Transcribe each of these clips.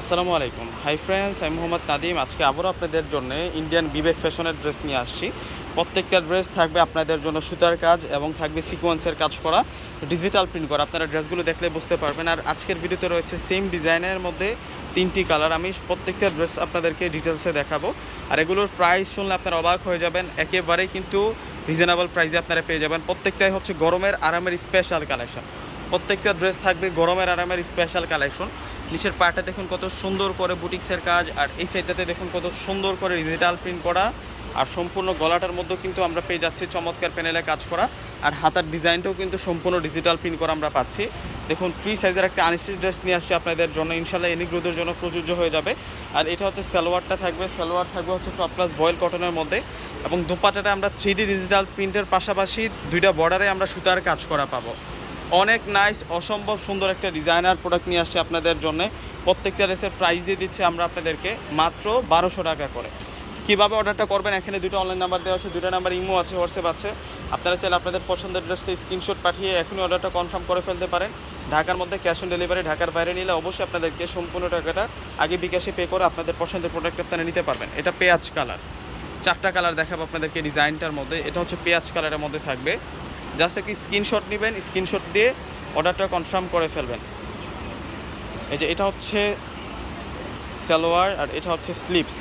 আসসালামু আলাইকুম। Hi friends আমি মোহাম্মদ নাদিম আজকে আবারও আপনাদের জন্য ইন্ডিয়ান বিবেক ফ্যাশনের ড্রেস নিয়ে আসছি। প্রত্যেকটা ড্রেস থাকবে আপনাদের জন্য সুতার কাজ এবং থাকবে সিকোয়েন্সের কাজ করা ডিজিটাল প্রিন্ট করা। আপনারা ড্রেসগুলো দেখলে বুঝতে পারবেন। আর আজকের ভিডিওতে রয়েছে সেম ডিজাইনের মধ্যে তিনটি কালার আমি প্রত্যেকটা ড্রেস আপনাদেরকে ডিটেলসে দেখাবো। আর এগুলোর প্রাইস শুনলে আপনারা অবাক হয়ে যাবেন। একেবারেই কিন্তু রিজনেবল প্রাইসে আপনারা পেয়ে যাবেন। প্রত্যেকটাই হচ্ছে গরমের আরামের স্পেশাল কালেকশন প্রত্যেকটা ড্রেস থাকবে গরমের আরামের স্পেশাল কালেকশন নিচের পাটা দেখুন কত সুন্দর করে বুটিক্সের কাজ, আর এই সাইডটাতে দেখুন কত সুন্দর করে ডিজিটাল প্রিন্ট করা, আর সম্পূর্ণ গলাটার মধ্যে কিন্তু আমরা পেয়ে যাচ্ছি চমৎকার প্যানেলে কাজ করা, আর হাতার ডিজাইনটাও কিন্তু সম্পূর্ণ ডিজিটাল প্রিন্ট করা আমরা পাচ্ছি। দেখুন ফ্রি সাইজের একটা আনস্টিচ ড্রেস নিয়ে আসছি আপনাদের জন্য ইনশাল্লাহ এনিগ্রোদের জন্য প্রযোজ্য হয়ে যাবে। আর এটা হচ্ছে সালোয়ারটা থাকবে, সালোয়ার থাকবে হচ্ছে টপ প্লাস বয়েল কটনের মধ্যে, এবং দুপাটাটা আমরা থ্রি ডিজিটাল প্রিন্টের পাশাপাশি দুইটা বর্ডারে আমরা সুতার কাজ করা পাবো। অনেক নাইস অসম্ভব সুন্দর একটা ডিজাইনার প্রোডাক্ট নিয়ে আসছে আপনাদের জন্য। প্রত্যেকটা ড্রেসের প্রাইস দিয়ে দিচ্ছে আমরা আপনাদেরকে মাত্র বারোশো টাকা করে। কীভাবে অর্ডারটা করবেন? এখানে দুটো অনলাইন নাম্বার দেওয়া আছে দুটো নাম্বার ইমো আছে, হোয়াটসঅ্যাপ আছে। আপনারা চাইলে আপনাদের পছন্দের ড্রেসটা স্ক্রিনশট পাঠিয়ে এখনই অর্ডারটা কনফার্ম করে ফেলতে পারেন। ঢাকার মধ্যে ক্যাশ অন ডেলিভারি ঢাকার বাইরে নিলে অবশ্যই আপনাদেরকে সম্পূর্ণ টাকাটা আগে বিকাশে পে করে আপনাদের পছন্দের প্রোডাক্ট আপনারা নিতে পারবেন। এটা পেঁয়াজ কালার চারটা কালার দেখাবো আপনাদেরকে ডিজাইনটার মধ্যে। এটা হচ্ছে পেঁয়াজ কালারের মধ্যে থাকবে। জাস্ট একটি স্ক্রিনশট নেবেন, স্ক্রিনশট দিয়ে অর্ডারটা কনফার্ম করে ফেলবেন। এই যে এটা হচ্ছে সালোয়ার আর এটা হচ্ছে স্লিপস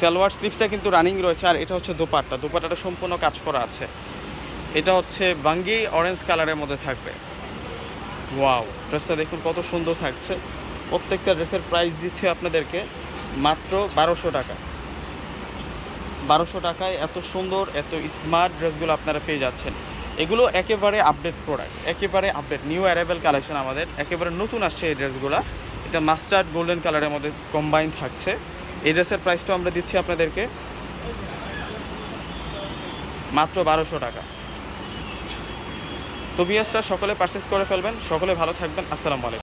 সালোয়ার স্লিপসটা কিন্তু রানিং রয়েছে আর এটা হচ্ছে দোপাট্টা। দোপাট্টাটা সম্পূর্ণ কাজ করা আছে। এটা হচ্ছে বাঙ্গি অরেঞ্জ কালারের মধ্যে থাকবে। ওয়াও, ড্রেসটা দেখুন কত সুন্দর থাকছে। প্রত্যেকটা ড্রেসের প্রাইস দিচ্ছে আপনাদেরকে মাত্র বারোশো টাকা। বারোশো টাকায় এত সুন্দর, এত স্মার্ট ড্রেসগুলো আপনারা পেয়ে যাচ্ছেন। এগুলো একেবারে আপডেট প্রোডাক্ট একেবারে আপডেট নিউ অ্যারাইভেল কালেকশন আমাদের, একেবারে নতুন আসছে এই ড্রেসগুলো এটা মাস্টার্ড গোল্ডেন কালারের মধ্যে কম্বাইন থাকছে। এই ড্রেসের প্রাইসটা আমরা দিচ্ছি আপনাদেরকে মাত্র বারোশো টাকা। তো সকলে পারচেস করে ফেলবেন, সকলে ভালো থাকবেন, আসসালামু আলাইকুম।